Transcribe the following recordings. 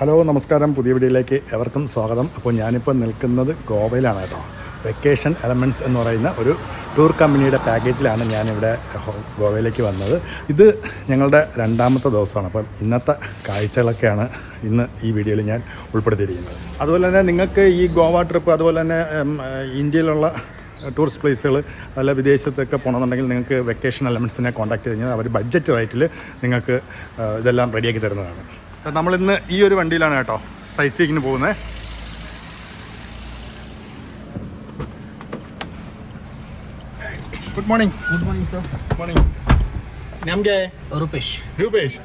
Hello നമസ്കാരം. പുതിയ വീഡിയോയിലേക്ക് എവർക്കും സ്വാഗതം. അപ്പോൾ ഞാനിപ്പോൾ നിൽക്കുന്നത് ഗോവയിലാണ് കേട്ടോ. വെക്കേഷൻ എലമെന്റ്സ് എന്ന് പറയുന്ന ഒരു ടൂർ കമ്പനിയുടെ പാക്കേജിലാണ് ഞാനിവിടെ ഗോവയിലേക്ക് വന്നത്. ഇത് ഞങ്ങളുടെ രണ്ടാമത്തെ ദിവസമാണ്. അപ്പം ഇന്നത്തെ കാഴ്ചകളൊക്കെയാണ് ഇന്ന് ഈ വീഡിയോയിൽ ഞാൻ ഉൾപ്പെടുത്തിയിരിക്കുന്നത്. അതുപോലെ തന്നെ നിങ്ങൾക്ക് ഈ ഗോവ ട്രിപ്പ് അതുപോലെ തന്നെ ഇന്ത്യയിലുള്ള ടൂറിസ്റ്റ് പ്ലേസുകൾ അല്ല വിദേശത്തൊക്കെ പോകണമെന്നുണ്ടെങ്കിൽ നിങ്ങൾക്ക് വെക്കേഷൻ എലമെൻസിനെ കോൺടാക്ട് ചെയ്ത് കഴിഞ്ഞാൽ അവർ ബഡ്ജറ്റ് റേറ്റിൽ നിങ്ങൾക്ക് ഇതെല്ലാം റെഡിയാക്കി തരുന്നതാണ്. നമ്മളിന്ന് ഈ ഒരു വണ്ടിയിലാണ് കേട്ടോ സൈറ്റ് സീക്കിന് പോകുന്നത് good morning good morning sir morning നാം മകനക Rupesh. Rupesh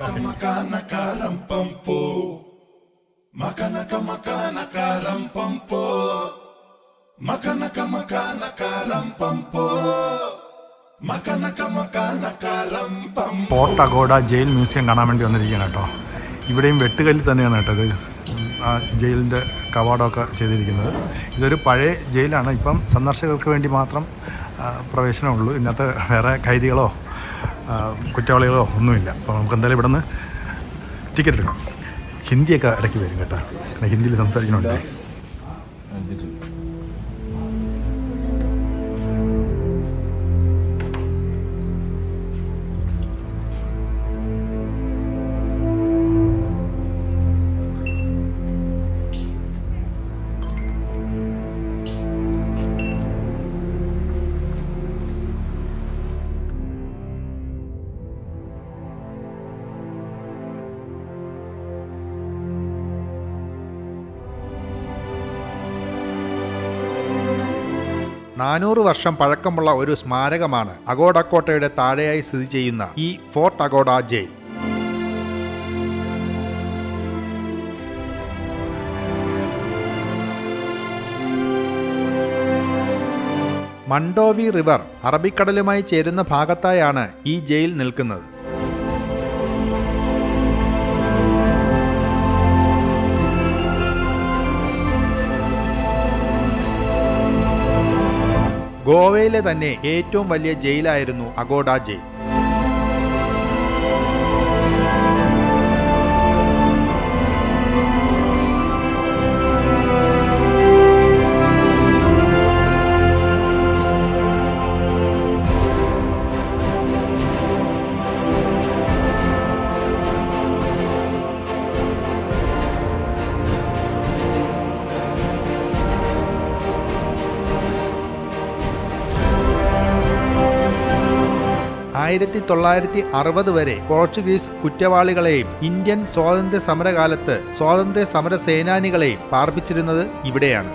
fort Aguada jail museum കാണാൻ വേണ്ടി വന്നിരിക്കുകയാണ് കേട്ടോ. ഇവിടെയും വെട്ടുകല്ലിൽ തന്നെയാണ് കേട്ടോ ഇത് ആ ജയിലിന്റെ കവാടമൊക്കെ ചെയ്തിരിക്കുന്നത്. ഇതൊരു പഴയ ജയിലാണ്. ഇപ്പം സന്ദർശകർക്ക് വേണ്ടി മാത്രം പ്രവേശനമുള്ളൂ ഇന്നത്ത് വേറെ കൈദികളോ കുറ്റവാളികളോ ഒന്നുമില്ല. അപ്പോൾ നമുക്ക് എന്തായാലും ഇവിടെ നിന്ന് ടിക്കറ്റ് എടുക്കണം ഹിന്ദിയൊക്കെ ഇടയ്ക്ക് വരും കേട്ടോ. ഹിന്ദിയിൽ സംസാരിക്കണുണ്ടേ നാനൂറ് വർഷം പഴക്കമുള്ള ഒരു സ്മാരകമാണ് അഗോഡക്കോട്ടയുടെ താഴെയായി സ്ഥിതി ചെയ്യുന്ന ഈ fort Aguada jail. Mandovi river അറബിക്കടലുമായി ചേരുന്ന ഭാഗത്തായാണ് ഈ ജയിൽ നിൽക്കുന്നത്. ഗോവയിലെ തന്നെ ഏറ്റവും വലിയ ജയിലായിരുന്നു അഗോഡ ജയിൽ. ആയിരത്തി തൊള്ളായിരത്തി അറുപത് വരെ പോർച്ചുഗീസ് കുറ്റവാളികളെയും ഇന്ത്യൻ സ്വാതന്ത്ര്യ സമരകാലത്ത് സ്വാതന്ത്ര്യ സമര സേനാനികളെയും പാർപ്പിച്ചിരുന്നത് ഇവിടെയാണ്.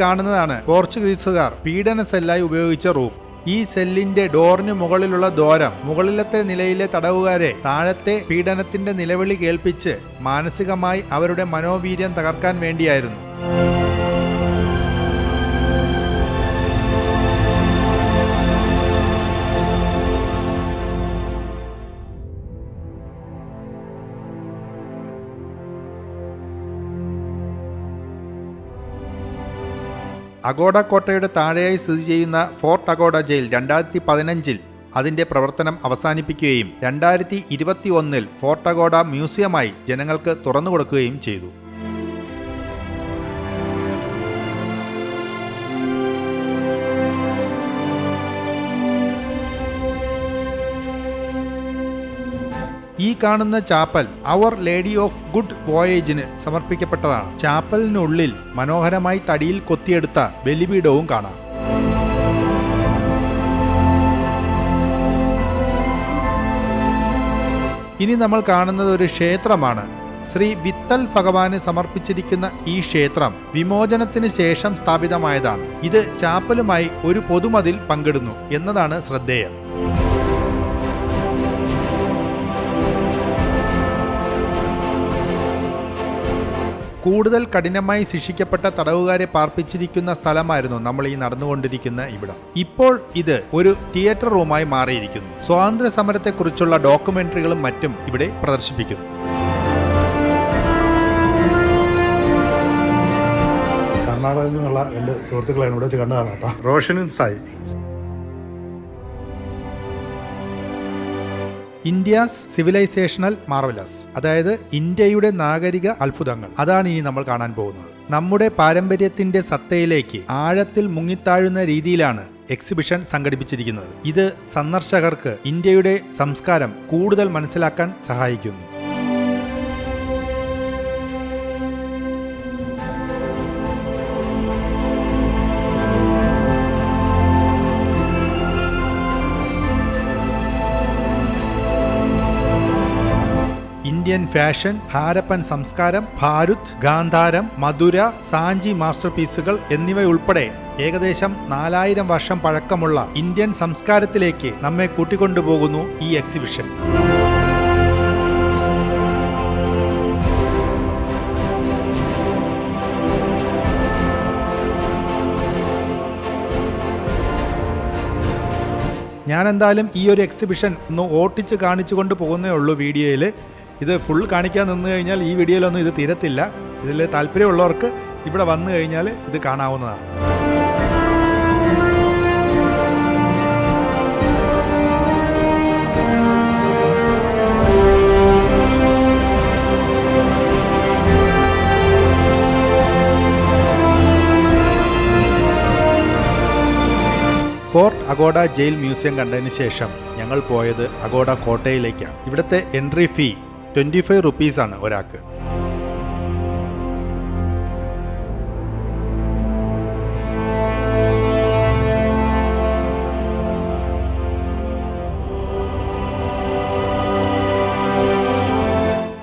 കാണുന്നതാണ്. പോർച്ചുഗീസുകാർ പീഡന സെല്ലായി ഉപയോഗിച്ച റൂം. ഈ സെല്ലിന്റെ ഡോറിന് മുകളിലുള്ള ദ്വാരം മുകളിലത്തെ നിലയിലെ തടവുകാരെ താഴത്തെ പീഡനത്തിന്റെ നിലവിളി കേൾപ്പിച്ച് മാനസികമായി അവരുടെ മനോവീര്യം തകർക്കാൻ വേണ്ടിയായിരുന്നു. അഗോഡ കോട്ടയുടെ താഴെയായി സ്ഥിതി ചെയ്യുന്ന ഫോർട്ട് അഗോഡ ജയിൽ രണ്ടായിരത്തി പതിനഞ്ചിൽ അതിന്റെ പ്രവർത്തനം അവസാനിപ്പിക്കുകയും രണ്ടായിരത്തി ഇരുപത്തി ഒന്നിൽ ഫോർട്ട് അഗോഡ മ്യൂസിയമായി ജനങ്ങൾക്ക് തുറന്നുകൊടുക്കുകയും ചെയ്തു. ഈ കാണുന്ന chapel our lady of good വോയേജിന് സമർപ്പിക്കപ്പെട്ടതാണ്. ചാപ്പലിനുള്ളിൽ മനോഹരമായി തടിയിൽ കൊത്തിയെടുത്ത ബലിപീഠവും കാണാം. ഇനി നമ്മൾ കാണുന്നത് ഒരു ക്ഷേത്രമാണ്. ശ്രീ വിത്തൽ ഭഗവാന് സമർപ്പിച്ചിരിക്കുന്ന ഈ ക്ഷേത്രം വിമോചനത്തിന് ശേഷം സ്ഥാപിതമായതാണ്. ഇത് ചാപ്പലുമായി ഒരു പൊതുമതിൽ പങ്കിടുന്നു എന്നതാണ് ശ്രദ്ധേയം. കൂടുതൽ കഠിനമായി ശിക്ഷിക്കപ്പെട്ട തടവുകാരെ പാർപ്പിച്ചിരിക്കുന്ന സ്ഥലമായിരുന്നു നമ്മൾ ഈ നടന്നുകൊണ്ടിരിക്കുന്ന ഇവിടം. ഇപ്പോൾ ഇത് ഒരു തിയേറ്റർ റൂമായി മാറിയിരിക്കുന്നു. സ്വാതന്ത്ര്യ സമരത്തെക്കുറിച്ചുള്ള ഡോക്യുമെന്ററികളും മറ്റും ഇവിടെ പ്രദർശിപ്പിക്കുന്നു. കർണാടകയിൽ നിന്നുള്ള രണ്ട് സുഹൃത്തുക്കളാണ് ഇവിടെ വെച്ച് കണ്ടതാണ് കേട്ടോ. റോഷനും സായി. ഇന്ത്യാസ് സിവിലൈസേഷണൽ മാർവലസ് അതായത് ഇന്ത്യയുടെ നാഗരിക അത്ഭുതങ്ങൾ. അതാണ് ഇനി നമ്മൾ കാണാൻ പോകുന്നത്. നമ്മുടെ പാരമ്പര്യത്തിന്റെ സത്തയിലേക്ക് ആഴത്തിൽ മുങ്ങിത്താഴുന്ന രീതിയിലാണ് എക്സിബിഷൻ സംഘടിപ്പിച്ചിരിക്കുന്നത്. ഇത് സന്ദർശകർക്ക് ഇന്ത്യയുടെ സംസ്കാരം കൂടുതൽ മനസ്സിലാക്കാൻ സഹായിക്കുന്നു. ഇന്ത്യൻ ഫാഷൻ ഹാരപ്പൻ സംസ്കാരം ഭാരുത് ഗാന്ധാരം മധുര സാഞ്ചി മാസ്റ്റർ പീസുകൾ എന്നിവയുൾപ്പെടെ ഏകദേശം നാലായിരം വർഷം പഴക്കമുള്ള ഇന്ത്യൻ സംസ്കാരത്തിലേക്ക് നമ്മെ കൂട്ടിക്കൊണ്ടുപോകുന്നു ഈ എക്സിബിഷൻ. ഞാൻ എന്തായാലും ഈ ഒരു എക്സിബിഷൻ ഒന്ന് ഓട്ടിച്ച് കാണിച്ചു കൊണ്ട് പോകുന്നേ ഉള്ളൂ വീഡിയോയിൽ ഇത് ഫുൾ കാണിക്കാൻ നിന്ന് കഴിഞ്ഞാൽ ഈ വീഡിയോയിലൊന്നും ഇത് തീരത്തില്ല. ഇതിൽ താല്പര്യമുള്ളവർക്ക് ഇവിടെ വന്നു കഴിഞ്ഞാൽ ഇത് കാണാവുന്നതാണ്. ഫോർട്ട് അഗോഡ ജയിൽ മ്യൂസിയം കണ്ടതിന് ശേഷം ഞങ്ങൾ പോയത് അഗോഡ കോട്ടയിലേക്കാണ്. ഇവിടുത്തെ എൻട്രി ഫീ ട്വന്റി ഫൈവ് റുപ്പീസാണ് ഒരാൾക്ക്.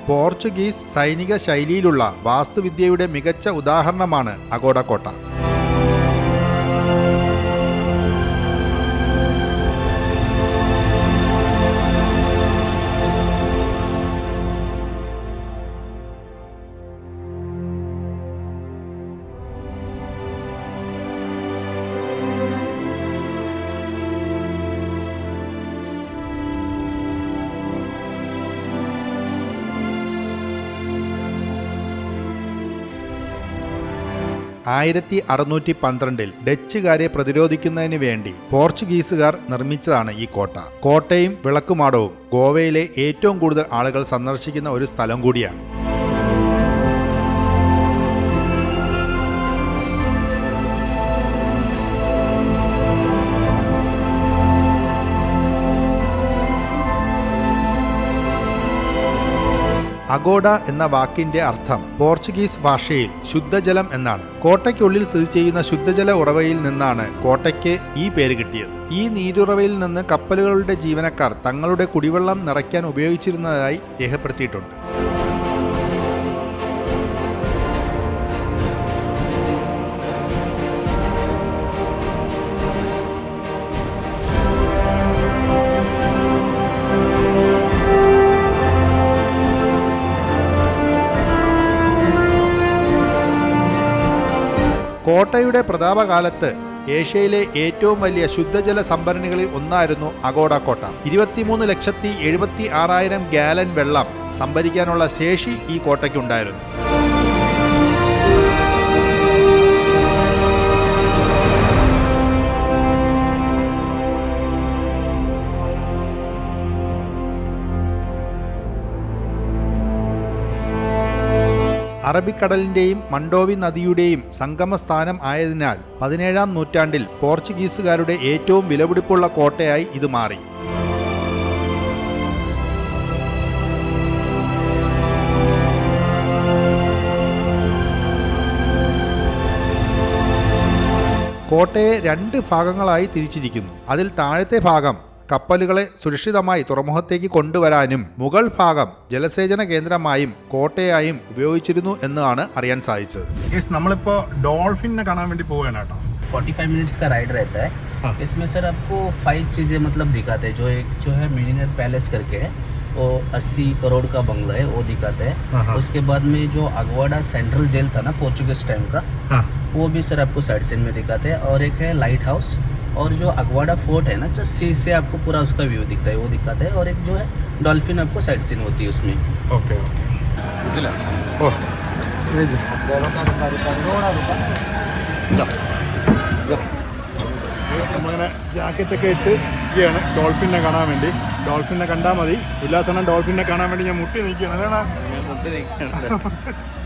പോർച്ചുഗീസ് സൈനിക ശൈലിയിലുള്ള വാസ്തുവിദ്യയുടെ മികച്ച ഉദാഹരണമാണ് അഗോഡ കോട്ട. ആയിരത്തി അറുന്നൂറ്റി പന്ത്രണ്ടിൽ ഡച്ചുകാരെ പ്രതിരോധിക്കുന്നതിന് വേണ്ടി പോർച്ചുഗീസുകാർ നിർമ്മിച്ചതാണ് ഈ കോട്ട. കോട്ടയും വിളക്കുമാടവും ഗോവയിലെ ഏറ്റവും കൂടുതൽ ആളുകൾ സന്ദർശിക്കുന്ന ഒരു സ്ഥലം കൂടിയാണ്. അഗോഡ എന്ന വാക്കിന്റെ അർത്ഥം പോർച്ചുഗീസ് ഭാഷയിൽ ശുദ്ധജലം എന്നാണ്. കോട്ടയ്ക്കുള്ളിൽ സ്ഥിതി ചെയ്യുന്ന ശുദ്ധജല ഉറവയിൽ നിന്നാണ് കോട്ടയ്ക്ക് ഈ പേര് കിട്ടിയത്. ഈ നീരുറവയിൽ നിന്ന് കപ്പലുകളുടെ ജീവനക്കാർ തങ്ങളുടെ കുടിവെള്ളം നിറയ്ക്കാൻ ഉപയോഗിച്ചിരുന്നതായി രേഖപ്പെടുത്തിയിട്ടുണ്ട്. കോട്ടയുടെ പ്രതാപകാലത്ത് ഏഷ്യയിലെ ഏറ്റവും വലിയ ശുദ്ധജല സംഭരണികളിൽ ഒന്നായിരുന്നു അഗോഡ കോട്ട. ഇരുപത്തിമൂന്ന് ലക്ഷത്തി എഴുപത്തി ആറായിരം ഗാലൻ വെള്ളം സംഭരിക്കാനുള്ള ശേഷി ഈ കോട്ടയ്ക്കുണ്ടായിരുന്നു. അറബിക്കടലിന്റെയും മണ്ടോവി നദിയുടെയും സംഗമസ്ഥാനം ആയതിനാൽ പതിനേഴാം നൂറ്റാണ്ടിൽ പോർച്ചുഗീസുകാരുടെ ഏറ്റവും വിലപിടിപ്പുള്ള കോട്ടയായി ഇത് മാറി. കോട്ടയെ രണ്ട് ഭാഗങ്ങളായി തിരിച്ചിരിക്കുന്നു. അതിൽ താഴത്തെ ഭാഗം കപ്പലുകളെ സുരക്ഷിതമായി തുറമുഖത്തേക്ക് കൊണ്ടുവരാനും മുകൾ ഭാഗം ജലസേചന കേന്ദ്രമായും കോട്ടയായും ഉപയോഗിച്ചിരുന്നു എന്നാണ് അറിയാൻ സാധിച്ചത് യെസ് നമ്മളിപ്പോ ഡോൾഫിനെ കാണാൻ വേണ്ടി പോവുകയാണ് കേട്ടോ 45 मिनट्स का राइड रहता है इसमें सर आपको फाइव चीज़ें मतलब दिखाते हैं जो एक जो है मिलीनियर पैलेस करके है वो 80 करोड़ का बंगला है वो दिखाते हाँ, हाँ। हैं उसके बाद में जो अगवाड़ा सेंट्रल जेल था ना पोर्चुगीज टाइम का हाँ वो भी सर आपको साइड सीन में दिखाते हैं और एक है लाइट हाउस और जो अगवाड़ा फोर्ट है ना जो सी से आपको पूरा उसका व्यू दिखता है वो दिखाते हैं और एक जो है डॉल्फिन आपको साइड सीन होती है उसमें ഓക്കെ ഓ സ്റ്റേജ് നമ്മളിങ്ങനെ ജാക്കറ്റൊക്കെ ഇട്ട് ഇരിക്കുകയാണ് ഡോൾഫിനെ കാണാൻ വേണ്ടി ഡോൾഫിനെ കണ്ടാൽ മതി ഉല്ലാസനം ഡോൾഫിനെ കാണാൻ വേണ്ടി ഞാൻ മുട്ടി നിൽക്കുകയാണ് അതാണ് ഞങ്ങൾ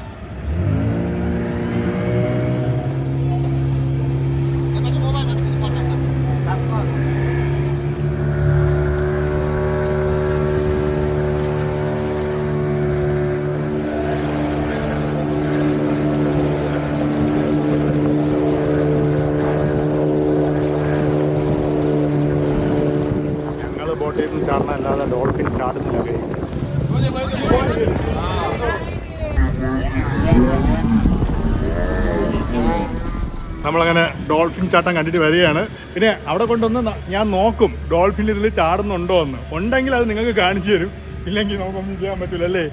ചാട്ടം കണ്ടിട്ട് വരികയാണ്. പിന്നെ അവിടെ കൊണ്ടൊന്ന് ഞാൻ നോക്കും ഡോൾഫിൻ ഇതിൽ ചാടുന്നുണ്ടോ എന്ന്. ഉണ്ടെങ്കിൽ അത് നിങ്ങൾക്ക് കാണിച്ചു തരും. ഇല്ലെങ്കിൽ നമുക്കൊന്നും ചെയ്യാൻ പറ്റില്ല അല്ലേ?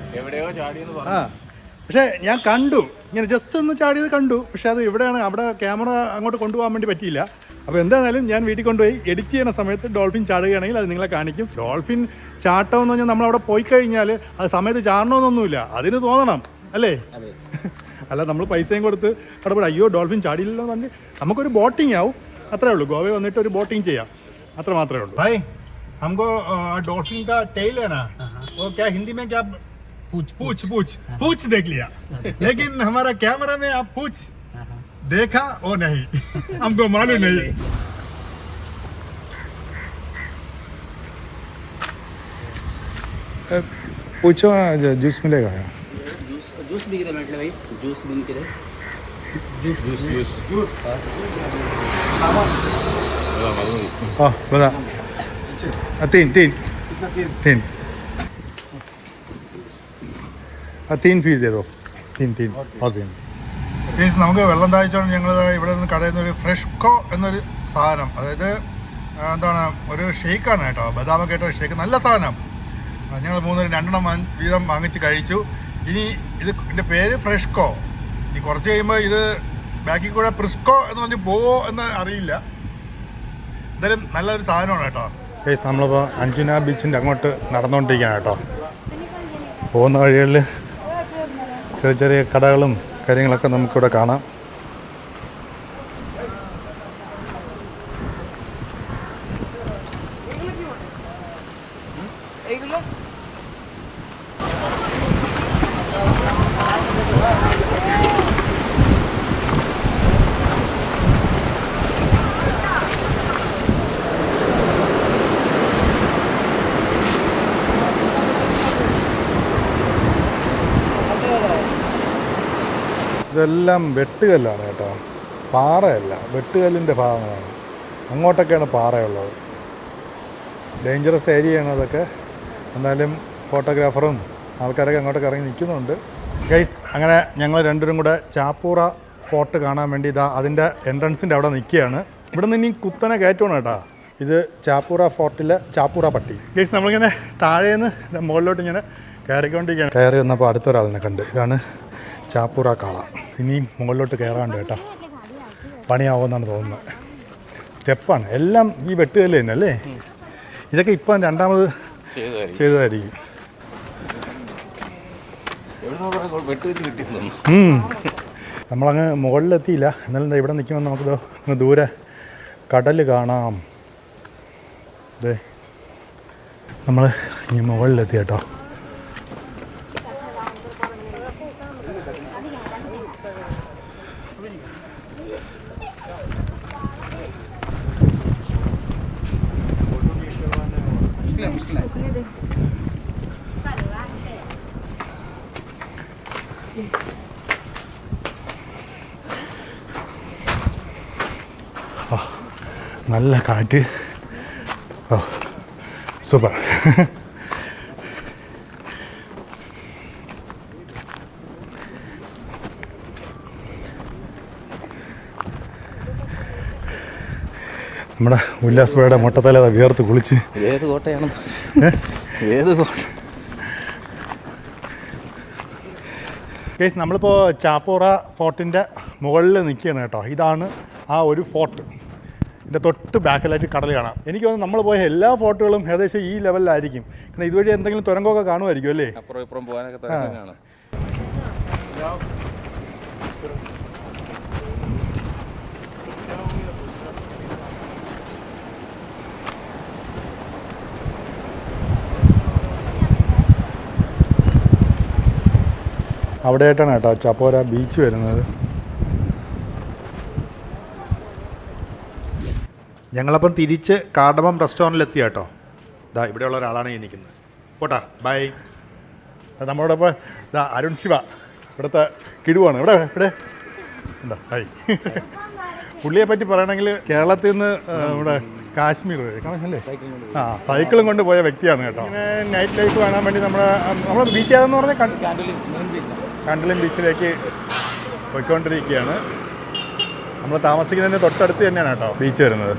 ആ. പക്ഷേ ഞാൻ കണ്ടു. ഇങ്ങനെ ജസ്റ്റ് ഒന്ന് ചാടിയത് കണ്ടു. പക്ഷേ അത് ഇവിടെയാണ് അവിടെ ക്യാമറ അങ്ങോട്ട് കൊണ്ടുപോകാൻ വേണ്ടി പറ്റിയില്ല. അപ്പോൾ എന്തായാലും ഞാൻ വീട്ടിൽ കൊണ്ടുപോയി എഡിറ്റ് ചെയ്യുന്ന സമയത്ത് ഡോൾഫിൻ ചാടുകയാണെങ്കിൽ അത് നിങ്ങളെ കാണിക്കും. ഡോൾഫിൻ ചാട്ടം എന്ന് പറഞ്ഞാൽ നമ്മൾ അവിടെ പോയി കഴിഞ്ഞാൽ അത് സമയത്ത് ചാടണമെന്നൊന്നുമില്ല. അതിന് തോന്നണം അല്ലേ? അല്ല നമ്മൾ പൈസയും കൊടുത്ത് അവിടെ പോയി അയ്യോ ഡോൾഫിൻ ചാടിയില്ലല്ലോ എന്ന് പറഞ്ഞ് നമുക്കൊരു ബോട്ടിംഗ് ആവും അത്രേ ഉള്ളൂ ഗോവയിൽ വന്നിട്ട് ഒരു ബോട്ടിംഗ് ചെയ്യാം അത്ര മാത്രമേ ഉള്ളൂ ഭായ് हमको डॉल्फिन का टेल है ना वो क्या हिंदी में क्या पूछ पूछ पूछ पूछ देख लिया लेकिन हमारा कैमरा में आप पूछ देखा वो नहीं हमको मालूम नहीं पूछो जूस मिलेगा ज्यूस ज्यूस भी किती म्हटलं भाई ज्यूस बिन किती ज्यूस ज्यूस ज्यूस हाँ बता तीन तीन तीन ആ തീൻ പീ ചെയ്തോ തീൻ തീൻ ആ തീൻ പ്ലീസ് നമുക്ക് വെള്ളം താഴ്ചോണ്ട് ഞങ്ങൾ ഇവിടെ നിന്ന് കടയിൽ നിന്ന് ഒരു ഫ്രഷ്കോ എന്നൊരു സാധനം അതായത് ആ, എന്താണ് ഒരു ഷേക്കാണ് കേട്ടോ ബദാമൊക്കെ ഇട്ട ഷേക്ക് നല്ല സാധനം ഞങ്ങൾ മൂന്നൊരു രണ്ടെണ്ണം വാങ്ങി- വീതം വാങ്ങിച്ച് കഴിച്ചു ഇനി ഇത് ഇതിന്റെ പേര് ഫ്രഷ്കോ. ഇനി കുറച്ച് കഴിയുമ്പോൾ ഇത് ബാക്കി കൂടെ പ്രിസ്കോ എന്ന് പറഞ്ഞ് പോവോ എന്ന് അറിയില്ല. എന്തായാലും നല്ലൊരു സാധനമാണ് കേട്ടോ. കേസ് നമ്മളിപ്പോൾ അഞ്ജുന ബീച്ചിന്റെ അങ്ങോട്ട് നടന്നുകൊണ്ടിരിക്കുകയാണ് കേട്ടോ. പോകുന്ന വഴികളിൽ ചെറിയ ചെറിയ കടകളും കാര്യങ്ങളൊക്കെ നമുക്കിവിടെ കാണാം. ഇതെല്ലാം വെട്ടുകല്ലാണ് കേട്ടോ. പാറയല്ല വെട്ടുകല്ലിന്റെ ഭാഗങ്ങളാണ്. അങ്ങോട്ടൊക്കെയാണ് പാറയുള്ളത്. ഡേഞ്ചറസ് ഏരിയയാണ് അതൊക്കെ. എന്നാലും ഫോട്ടോഗ്രാഫറും ആൾക്കാരൊക്കെ അങ്ങോട്ടൊക്കെ ഇറങ്ങി നിൽക്കുന്നുണ്ട്. ഗൈസ് അങ്ങനെ ഞങ്ങൾ രണ്ടുപേരും കൂടെ ചാപ്പൂറ ഫോർട്ട് കാണാൻ വേണ്ടി ഇതാ അതിന്റെ എൻട്രൻസിന്റെ അവിടെ നിൽക്കുകയാണ്. ഇവിടെ നിന്ന് ഇനി കുത്തനെ കയറ്റമാണ് കേട്ടോ. ഇത് ചാപ്പൂറ ഫോർട്ടിലെ ചാപ്പൂറ പട്ടി. ഗൈസ് നമ്മളിങ്ങനെ താഴേന്ന് മുകളിലോട്ട് ഇങ്ങനെ കയറിക്കൊണ്ടിരിക്കുകയാണ്. കയറി വന്നപ്പോൾ അടുത്തൊരാളിനെ കണ്ട്. ഇതാണ് ചാപ്പൂറ കാള. ഇനിയും മുകളിലോട്ട് കയറാണ്ട് കേട്ടോ. പണിയാവുമെന്നാണ് തോന്നുന്നത്. സ്റ്റെപ്പാണ്. എല്ലാം ഈ വെട്ടുകല്ല് തന്നെ അല്ലേ? ഇതൊക്കെ ഇപ്പം രണ്ടാമത് ചെയ്തതായിരിക്കും. നമ്മളങ്ങ് മുകളിലെത്തിയില്ല. എന്നാലും ഇവിടെ നിൽക്കുമ്പോൾ നമുക്ക് അങ്ങ് ദൂരെ കടൽ കാണാം. അതെ നമ്മൾ ഇനി മുകളിലെത്തി കേട്ടോ. നല്ല കാറ്റ്. ഓ സൂപ്പർ. നമ്മുടെ ഉല്ലാസ്പുഴയുടെ മൊട്ടത്തല വിയർത്ത് കുളിച്ച്. ഏത് കോട്ടയാണ്? ഏത് കോട്ട? കേസ് നമ്മളിപ്പോൾ ചാപ്പോറ ഫോർട്ടിന്റെ മുകളിൽ നിൽക്കുകയാണ് കേട്ടോ. ഇതാണ് ആ ഒരു ഫോർട്ട്. ഇതിന്റെ തൊട്ട് ബാക്കിലായിട്ട് കടൽ കാണാം. എനിക്ക് തോന്നുന്നു നമ്മൾ പോയ എല്ലാ ഫോട്ടോകളും ഏകദേശം ഈ ലെവലിലായിരിക്കും. കാരണം ഇതുവഴി എന്തെങ്കിലും തുരങ്കമൊക്കെ കാണുമായിരിക്കും അല്ലേ? അപ്പുറം ഇപ്പുറം പോകാനൊക്കെ അവിടെയായിട്ടാണ് കേട്ടോ ചപ്പോര ബീച്ച് വരുന്നത്. ഞങ്ങളപ്പം തിരിച്ച് കാർഡമം റെസ്റ്റോറന്റിലെത്തി കേട്ടോ. ഇതാ ഇവിടെയുള്ള ഒരാളാണ് ഈ നിൽക്കുന്നത്. പോട്ടാ ബൈ. നമ്മളോടൊപ്പം ഇതാ അരുൺ ശിവ. ഇവിടുത്തെ കിടുവാണ്. ഇവിടെ ഇവിടെ ഉണ്ടോ? ഹായ് പുള്ളിയെ പറ്റി പറയണമെങ്കിൽ കേരളത്തിൽ നിന്ന് ഇവിടെ കാശ്മീർ അല്ലേ? ആ സൈക്കിളും കൊണ്ട് പോയ വ്യക്തിയാണ് കേട്ടോ. ഇങ്ങനെ നൈറ്റ് ലൈഫ് കാണാൻ വേണ്ടി നമ്മുടെ നമ്മുടെ ബീച്ച് ഏതെന്ന് പറഞ്ഞാൽ കണ്ടലിൻ ബീച്ചിലേക്ക് പോയിക്കൊണ്ടിരിക്കുകയാണ്. നമ്മൾ താമസിക്കുന്നതിന് തൊട്ടടുത്ത് തന്നെയാണ് കേട്ടോ ബീച്ച് വരുന്നത്.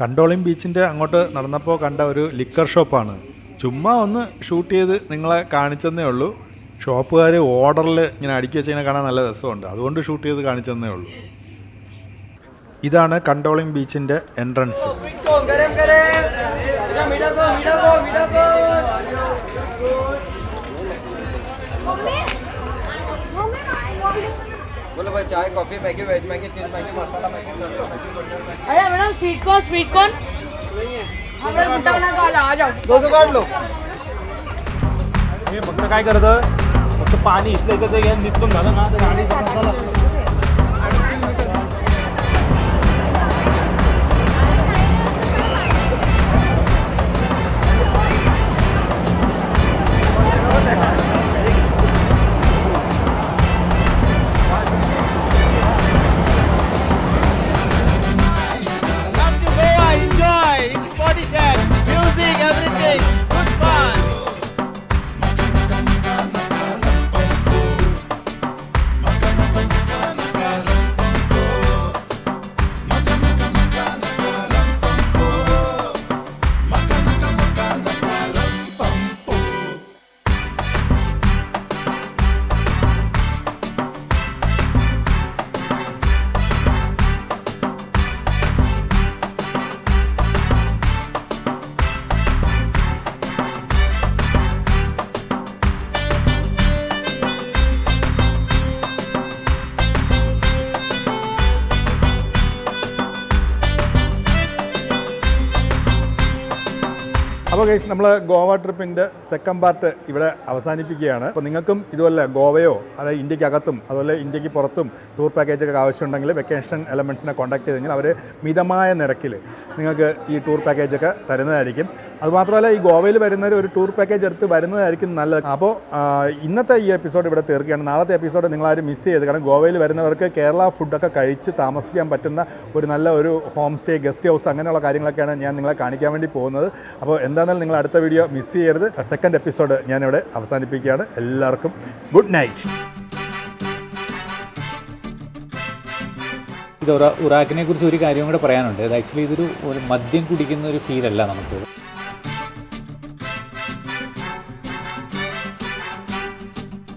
കണ്ടോളിം ബീച്ചിന്റെ അങ്ങോട്ട് നടന്നപ്പോൾ കണ്ട ഒരു ലിക്കർ ഷോപ്പാണ് ചുമ്മാ ഒന്ന് ഷൂട്ട് ചെയ്ത് നിങ്ങളെ കാണിച്ചെന്നേ ഉള്ളൂ. ഷോപ്പുകാർ ഓർഡറിൽ ഇങ്ങനെ അടുക്കി വെച്ചതിനെ കാണാൻ നല്ല രസമുണ്ട്. അതുകൊണ്ട് ഷൂട്ട് ചെയ്ത് കാണിച്ചെന്നേ ഉള്ളൂ. ഇതാണ് കണ്ടോളിം ബീച്ചിന്റെ എൻട്രൻസ് चाय coffee Maggi veg Maggi cheese Maggi masala Maggi अरे madam sweet corn sweet corn हमें मुट्टा बना के आ जाओ दो काढ लो हे फक्त काय करतं फक्त पाणी इथलं इथं ते निघून झालं ना तर आणि അപ്പോൾ ഗൈസ് നമ്മൾ ഗോവ ട്രിപ്പിന്റെ സെക്കൻഡ് പാർട്ട് ഇവിടെ അവസാനിപ്പിക്കുകയാണ്. അപ്പോൾ നിങ്ങൾക്കും ഇതുപോലെ ഗോവയോ അതായത് ഇന്ത്യക്കകത്തും അതുപോലെ ഇന്ത്യയ്ക്ക് പുറത്തും ടൂർ പാക്കേജൊക്കെ ആവശ്യമുണ്ടെങ്കിൽ വെക്കേഷൻ എലമെന്റ്സിനെ കോൺടാക്ട് ചെയ്ത് അവർ മിതമായ നിരക്കിൽ നിങ്ങൾക്ക് ഈ ടൂർ പാക്കേജൊക്കെ തരുന്നതായിരിക്കും. അതുമാത്രമല്ല ഈ ഗോവയിൽ വരുന്നവർ ഒരു ടൂർ പാക്കേജ് എടുത്ത് വരുന്നതായിരിക്കും നല്ലത്. അപ്പോൾ ഇന്നത്തെ ഈ എപ്പിസോഡ് ഇവിടെ തീർക്കുകയാണ്. നാളത്തെ എപ്പിസോഡ് നിങ്ങൾ ആരും മിസ് ചെയ്ത് കാരണം ഗോവയിൽ വരുന്നവർക്ക് കേരള ഫുഡൊക്കെ കഴിച്ച് താമസിക്കാൻ പറ്റുന്ന ഒരു നല്ല ഒരു ഹോം സ്റ്റേ ഗസ്റ്റ് ഹൗസ് അങ്ങനെയുള്ള കാര്യങ്ങളൊക്കെയാണ് ഞാൻ നിങ്ങളെ കാണിക്കാൻ വേണ്ടി പോകുന്നത്. അപ്പോൾ എന്താണെന്നാലും നിങ്ങൾ അടുത്ത വീഡിയോ മിസ് ചെയ്യരുത്. സെക്കൻഡ് എപ്പിസോഡ് ഞാനിവിടെ അവസാനിപ്പിക്കുകയാണ്. എല്ലാവർക്കും ഗുഡ് നൈറ്റ്. ഇത് ഉറാ- ഉറാക്കിനെ കുറിച്ച് ഒരു കാര്യം കൂടെ പറയാനുണ്ട്. ഇത് ആക്ച്വലി ഇതൊരു ഒരു മദ്യം കുടിക്കുന്ന ഒരു ഫീലല്ല നമുക്ക്.